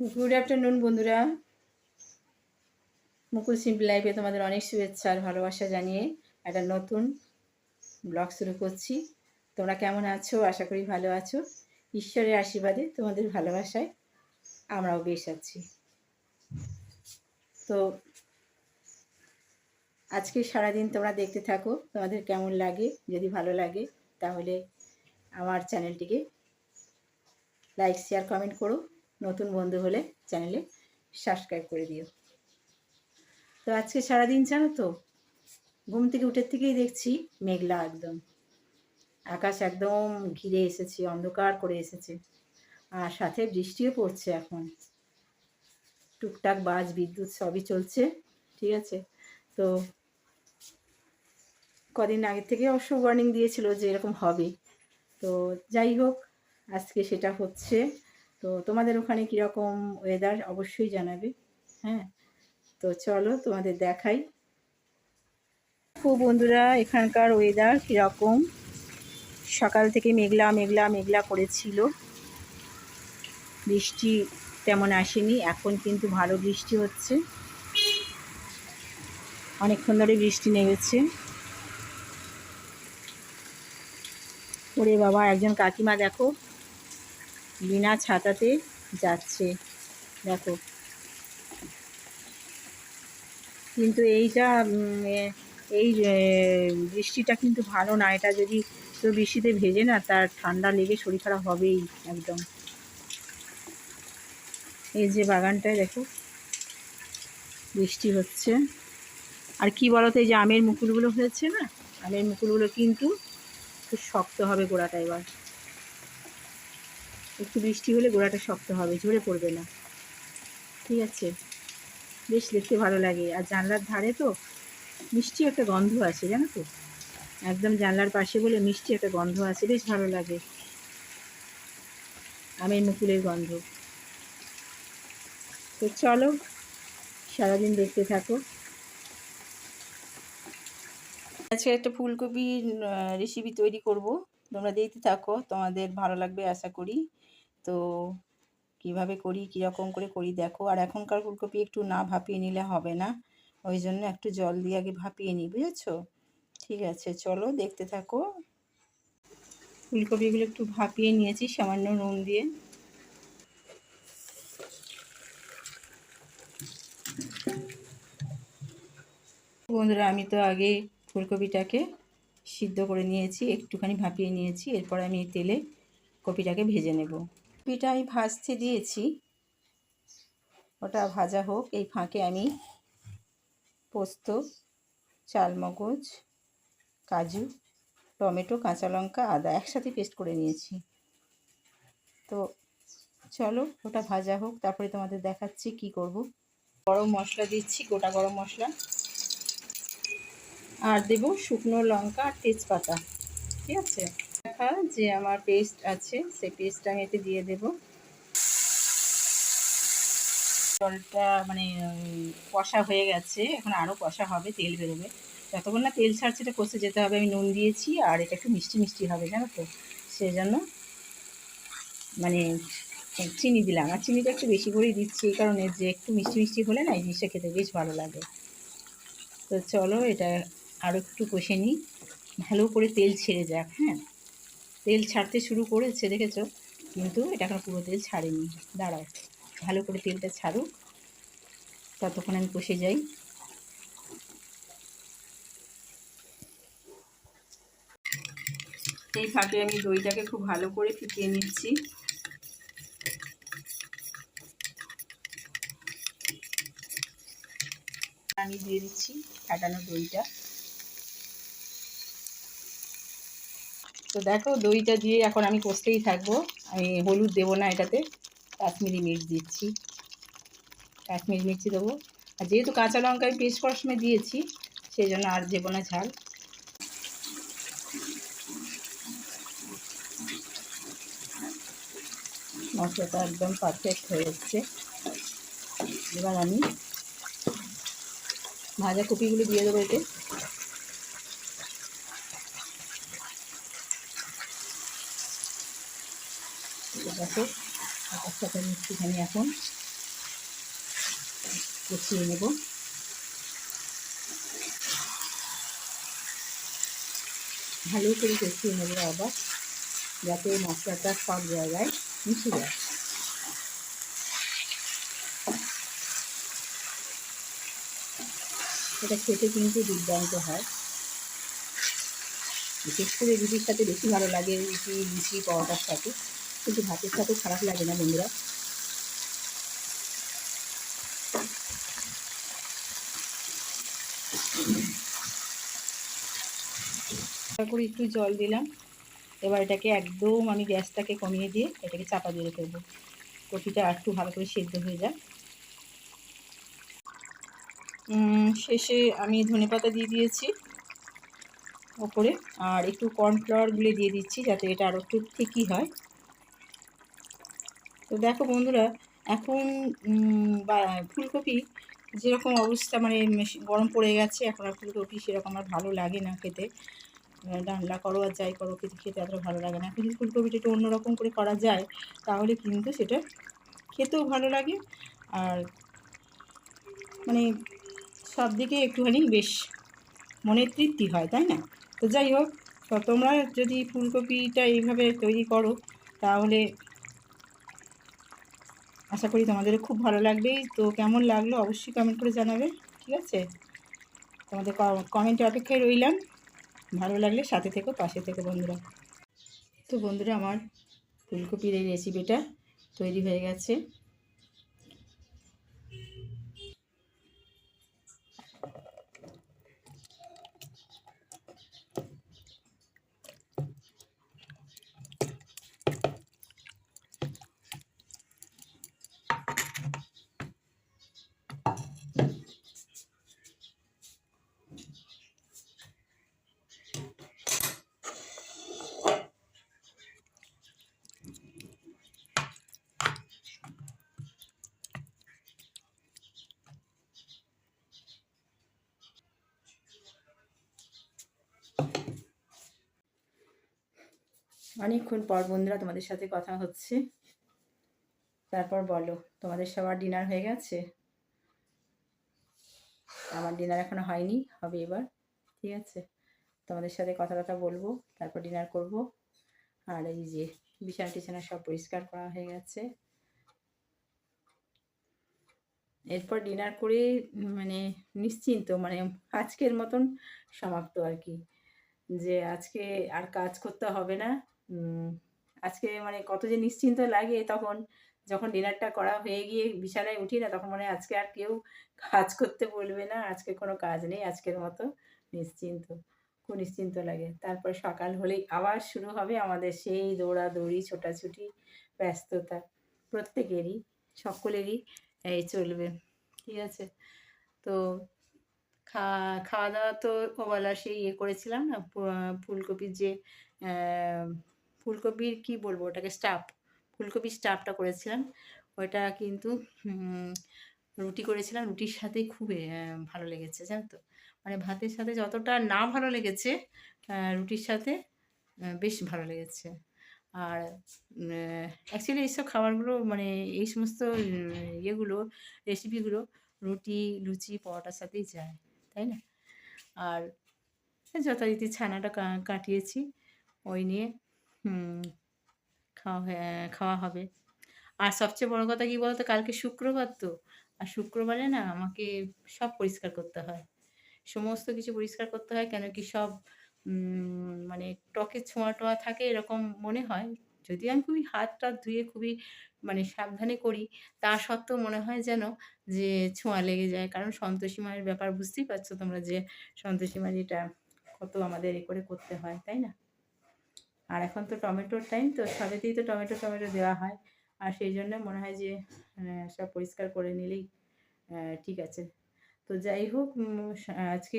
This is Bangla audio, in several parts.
গুড আফটারনুন বন্ধুরা। মুকুল সিম্পল লাইফে তোমাদের অনেক শুভেচ্ছা আর ভালোবাসা জানিয়ে একটা নতুন ব্লগ শুরু করছি। তোমরা কেমন আছো? আশা করি ভালো আছো। ঈশ্বরের আশীর্বাদে তোমাদের ভালোবাসায় আমরাও বেশ আছি। তো আজকে সারাদিন তোমরা দেখতে থাকো, তোমাদের কেমন লাগে? যদি ভালো লাগে, তাহলে আমার চ্যানেলটিকে লাইক, শেয়ার, কমেন্ট করো। নতুন বন্ধু হলে চ্যানেলে সাবস্ক্রাইব করে দিও। তো আজকে সারাদিন জানো তো, ঘুম থেকে উঠের থেকেই দেখছি মেঘলা একদম। আকাশ একদম ঘিরে এসেছে, অন্ধকার করে এসেছে। আর সাথে বৃষ্টিও পড়ছে এখন। টুকটাক বাজ, বিদ্যুৎ সবই চলছে, ঠিক আছে? তো কদিন আগে থেকে অবশ্য ওয়ার্নিং দিয়েছিল যে এরকম হবে। তো যাই হোক, আজকে সেটা হচ্ছে তো তোমাদের ওখানে কীরকম ওয়েদার অবশ্যই জানাবে হ্যাঁ? তো চলো তোমাদের দেখাই। খুব বন্ধুরা, এখানকার ওয়েদার কীরকম? সকাল থেকে মেঘলা মেঘলা মেঘলা করেছিল। বৃষ্টি তেমন আসেনি, এখন কিন্তু ভালো বৃষ্টি হচ্ছে। অনেকক্ষণ ধরে বৃষ্টি নেমেছে। ওরে বাবা, একজন কাকিমা দেখো বিনা ছাতাতে যাচ্ছে। দেখো। কিন্তু এইটা এই বৃষ্টিটা কিন্তু ভালো না। এটা যদি তো বৃষ্টিতে ভেজে না, তার ঠান্ডা লেগে শরীর খারাপ হবেই একদম। এই যে বাগানটায় দেখো। বৃষ্টি হচ্ছে। আর কি বলতো, এই যে আমের মুকুলগুলো হয়েছে না? আমের মুকুলগুলো কিন্তু খুব শক্ত হবে গোড়াটা এবার। একটু বৃষ্টি হলে গোড়াটা শক্ত হবে, ঝরে পড়বে না। ঠিক আছে? বেশ দেখতে ভালো লাগে। আর জানলার ধারে তো মিষ্টি একটা গন্ধ আছে জানো তো? একদম জানলার পাশে বলে মিষ্টি একটা গন্ধ আছে বেশ ভালো লাগে। আমের মুকুলের গন্ধ। তো চলো, সারাদিন দেখতে থাকো। আজকে একটা ফুলকপি রেসিপি তৈরি করব। তোমরা দেখতে থাকো, তোমাদের ভালো লাগবে আশা করি। তো কীভাবে করি, কীরকম করে করি দেখো। আর এখনকার ফুলকপি একটু না ভাপিয়ে নিলে হবে না। ওই জন্য একটু জল দিয়ে আগে ভাপিয়ে নিই, বুঝেছ? ঠিক আছে, চলো দেখতে থাকো। ফুলকপিগুলো একটু ভাপিয়ে নিয়েছি, সামান্য নুন দিয়ে। বন্ধুরা, আমি তো আগে ফুলকপিটাকে সিদ্ধ করে নিয়েছি, একটুখানি ভাপিয়ে নিয়েছি, এরপর আমি তেলে কপিটাকে ভেজে নেব। কপিটা আমি ভাজতে দিয়েছি, ওটা ভাজা হোক, এই ফাঁকে আমি পোস্ত, চালমগজ, কাজু, টমেটো, কাঁচা লঙ্কা, আদা একসাথে পেস্ট করে নিয়েছি। তো চলো, ওটা ভাজা হোক, তারপরে তোমাদের দেখাচ্ছি কি করব। গরম মশলা দিচ্ছি, গোটা গরম মশলা। আর দেব শুকনো লঙ্কা আর তেজপাতা, ঠিক আছে? দেখা যে আমার পেস্ট আছে, সেই পেস্টটা আমি এতে দিয়ে দেব। জলটা মানে কষা হয়ে গেছে, এখন আরও কষা হবে, তেল বেরোবে। যতক্ষণ না তেল ছাড়ছে, এটা কষে যেতে হবে। আমি নুন দিয়েছি, আর এটা একটু মিষ্টি মিষ্টি হবে, জানো তো? সেই জন্য মানে চিনি দিলাম। আর চিনিটা একটু বেশি করেই দিচ্ছি, এই কারণে যে একটু মিষ্টি মিষ্টি হলে না, এই জিনিসটা খেতে বেশ ভালো লাগে। তো চলো, এটা আরও একটু কষে নিই। ভালো করে তেল ছেড়ে যাক হ্যাঁ? তেল ছাড়তে শুরু করেছে, দেখেছ? কিন্তু এটা এখন পুরো তেল ছাড়েনি। দাঁড়াও, ভালো করে তেলটা ছাড়ুক। ততক্ষণ আমি কষে যাই। এই ফাঁকে আমি দইটাকে খুব ভালো করে ফুটিয়ে নিচ্ছি। আমি দিয়ে দিচ্ছি ফাটানো দইটা। তো দেখো দইটা দিয়ে এখন আমি কষতেই থাকব। আমি হলুদ দেবো না এটাতে, কাশ্মীরি মির্চ দিচ্ছি। কাশ্মীরি মির্চি দেবো। আর যেহেতু কাঁচা লঙ্কা আমি পেস্ট করার সময় দিয়েছি সেই জন্য আর দেবো না ঝাল। মশলাটা একদম পারফেক্ট হয়ে যাচ্ছে এবার আমি ভাজা কপিগুলো দিয়ে দেবো এতে। দেখো, আকাশটাকে একটুখানি এখন কষিয়ে নেব। ভালো করে কষিয়ে নেব আবার, যাতে মশলাটা সব জায়গায় মিশে যায়। এটা খেতে কিন্তু দুর্দান্ত হয়। বিশেষ করে রুটির সাথে বেশি ভালো লাগে রুটি লুচি পরোটার সাথে। কিন্তু ভাতের সাথে খারাপ লাগে না বন্ধুরা। করে একটু জল দিলাম। এবার এটাকে একদম আমি গ্যাসটাকে কমিয়ে দিয়ে এটাকে চাপা দিয়ে রেখে দেবো। কপিটা একটু ভালো করে সেদ্ধ হয়ে যায় শেষে আমি ধনে পাতা দিয়ে দিয়েছি ওপরে। আর একটু কর্নফ্লাওয়ার গুলে দিয়ে দিচ্ছি যাতে এটা আরও একটু ঠিকই হয়। তো দেখো বন্ধুরা, এখন ফুলকপি যেরকম অবস্থা মানে গরম পড়ে গেছে, এখন আর ফুলকপি সেরকম আর ভালো লাগে না খেতে। ডান্ডা করো আর যাই করো, খেতে খেতে এতটা ভালো লাগে না। এখন যদি ফুলকপিটা একটু অন্যরকম করে করা যায়, তাহলে কিন্তু সেটা খেতেও ভালো লাগে। আর মানে সব দিকে একটুখানি বেশ মনের তৃপ্তি হয়, তাই না? তো যাই হোক তোমরা যদি ফুলকপিটা এইভাবে তৈরি করো, তাহলে আশা করি তোমাদের খুব ভালো লাগবে। তো কেমন লাগল অবশ্যই কমেন্ট করে জানাবে, ঠিক আছে? তোমাদের কমেন্টের অপেক্ষায় রইলাম। ভালো লাগলে সাথে থেকো, পাশে থেকো বন্ধুরা। তো বন্ধুরা, আমার ফুলকপির এই রেসিপিটা তৈরি হয়ে গেছে। অনেকক্ষণ পর বন্ধুরা তোমাদের সাথে কথা হচ্ছে। তারপর বলো, তোমাদের সবার ডিনার হয়ে গেছে? আমার ডিনার এখনও হয়নি, হবে এবার, ঠিক আছে? তোমাদের সাথে কথা কথা বলব, তারপর ডিনার করব। আর এই যে বিছানা টিছানা সব পরিষ্কার করা হয়ে গেছে। এরপর ডিনার করে মানে নিশ্চিন্ত মানে আজকের মতন সমাপ্ত আর কি। যে আজকে আর কাজ করতে হবে না। আজকে মানে কত যে নিশ্চিন্ত লাগে তখন, যখন ডিনারটা করা হয়ে গিয়ে বিছানায় উঠি না, তখন মানে আজকে আর কেউ কাজ করতে বলবে না, আজকে কোনো কাজ নেই, আজকের মতো নিশ্চিন্ত, খুব নিশ্চিন্ত লাগে। তারপর সকাল হলেই আবার শুরু হবে আমাদের সেই দৌড়াদৌড়ি, ছোটাছুটি, ব্যস্ততা প্রত্যেকেরই, সকলেরই এই চলবে, ঠিক আছে? তো খাওয়া খাওয়া দাওয়া তো ওবেলা সেই ইয়ে করেছিলাম না ফুলকপির যে ফুলকপির কি বলব ওটাকে স্টাফ ফুলকপির স্টাফটা করেছিলাম। ওইটা কিন্তু রুটি করেছিলাম। রুটির সাথে খুবই ভালো লেগেছে, জানো তো? মানে ভাতের সাথে যতটা না ভালো লেগেছে রুটির সাথে বেশ ভালো লেগেছে। আর অ্যাকচুয়ালি এইসব খাবারগুলো মানে এই সমস্ত ইয়েগুলো রেসিপিগুলো রুটি, লুচি, পরোটার সাথেই যায়, তাই না? আর যথারীতি ছানাটা কাটিয়েছি, ওই নিয়ে। খাওয়া খাওয়া হবে। আর সবচেয়ে বড় কথা কী বলতো, কালকে শুক্রবার তো। আর শুক্রবারে না আমাকে সব পরিষ্কার করতে হয়। সমস্ত কিছু পরিষ্কার করতে হয়, কেন কি সব মানে টকে ছোঁয়া টোয়া থাকে এরকম মনে হয়। যদি আমি খুবই হাত টাত ধুয়ে খুবই মানে সাবধানে করি, তা সত্ত্বেও মনে হয় যেন যে ছোঁয়া লেগে যায়। কারণ সন্তোষী মায়ের ব্যাপার বুঝতেই পারছ তোমরা যে সন্তোষী মায়ের এটা কত আমাদের এ করে করতে হয়, তাই না? আর এখন তো টমেটোর টাইম তো সবেতেই তো টমেটো টমেটো দেওয়া হয়। আর সেই জন্য মনে হয় যে সব পরিষ্কার করে নিলেই ঠিক আছে। তো যাই হোক আজকে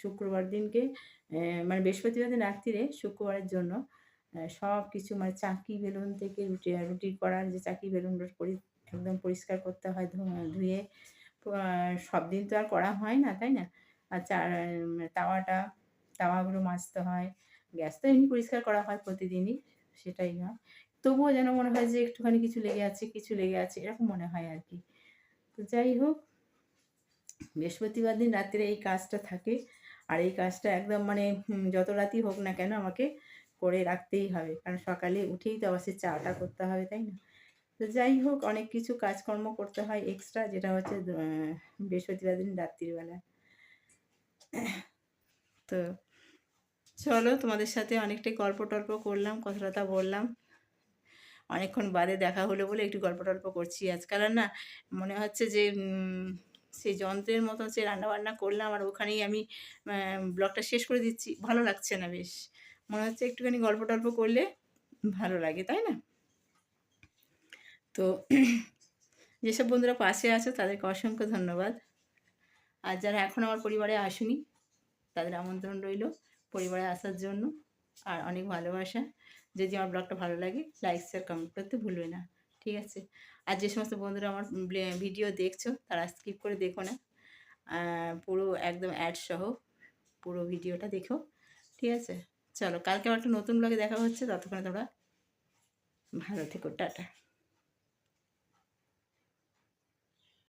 শুক্রবার দিনকে মানে বৃহস্পতিবার দিন রাত্রিরে শুক্রবারের জন্য সব কিছু মানে চাকি বেলুন থেকে রুটি রুটি করার যে চাকি বেলুনগুলো একদম পরিষ্কার করতে হয় ধুয়ে। সব দিন তো আর করা হয় না, তাই না? আর তাওয়াটা, তাওয়াগুলো মাজতে হয়। গ্যাস তো এমনি পরিষ্কার করা হয় প্রতিদিনই, সেটাই নয় তবুও যেন মনে হয় যে একটুখানি কিছু লেগে আছে, কিছু লেগে আছে, এরকম মনে হয় আর কি। তো যাই হোক, বৃহস্পতিবার দিন রাত্রে এই কাজটা থাকে, আর এই কাজটা একদম মানে যত রাতই হোক না কেন আমাকে করে রাখতেই হবে। কারণ সকালে উঠেই তো আবার সে চাটা করতে হবে, তাই না? তো যাই হোক, অনেক কিছু কাজকর্ম করতে হয় এক্সট্রা যেটা হচ্ছে বৃহস্পতিবার দিন রাত্রিবেলা। তো চলো তোমাদের সাথে অনেকটাই গল্প টল্প করলাম কথা টথা বললাম। অনেকক্ষণ বাদে দেখা হলো বলে একটু গল্প টল্প করছি। আজকাল না মনে হচ্ছে যে সেই যন্ত্রের মতন সে রান্নাবান্না করলাম আর ওখানেই আমি ব্লগটা শেষ করে দিচ্ছি। ভালো লাগছে না বেশ। মনে হচ্ছে একটুখানি গল্প টল্প করলে ভালো লাগে, তাই না? তো যেসব বন্ধুরা পাশে আছো, তাদেরকে অসংখ্য ধন্যবাদ। আর যারা এখন আমার পরিবারে আসেনি, তাদের আমন্ত্রণ রইল। পরিবারে আসার জন্য আর অনেক ভালোবাসা। যদি আমার ব্লগটা ভালো লাগে লাইক শেয়ার কমেন্ট করতে ভুলবে না। ঠিক আছে? আর যে সমস্ত বন্ধুরা আমার ভিডিও দেখছ, তারা স্কিপ করে দেখো না। পুরো একদম অ্যাড সহ পুরো ভিডিওটা দেখো। ঠিক আছে? চলো, কালকে আবার একটা নতুন ব্লগে দেখা হচ্ছে। ততক্ষণে তোমরা ভালো থেকো। টাটা।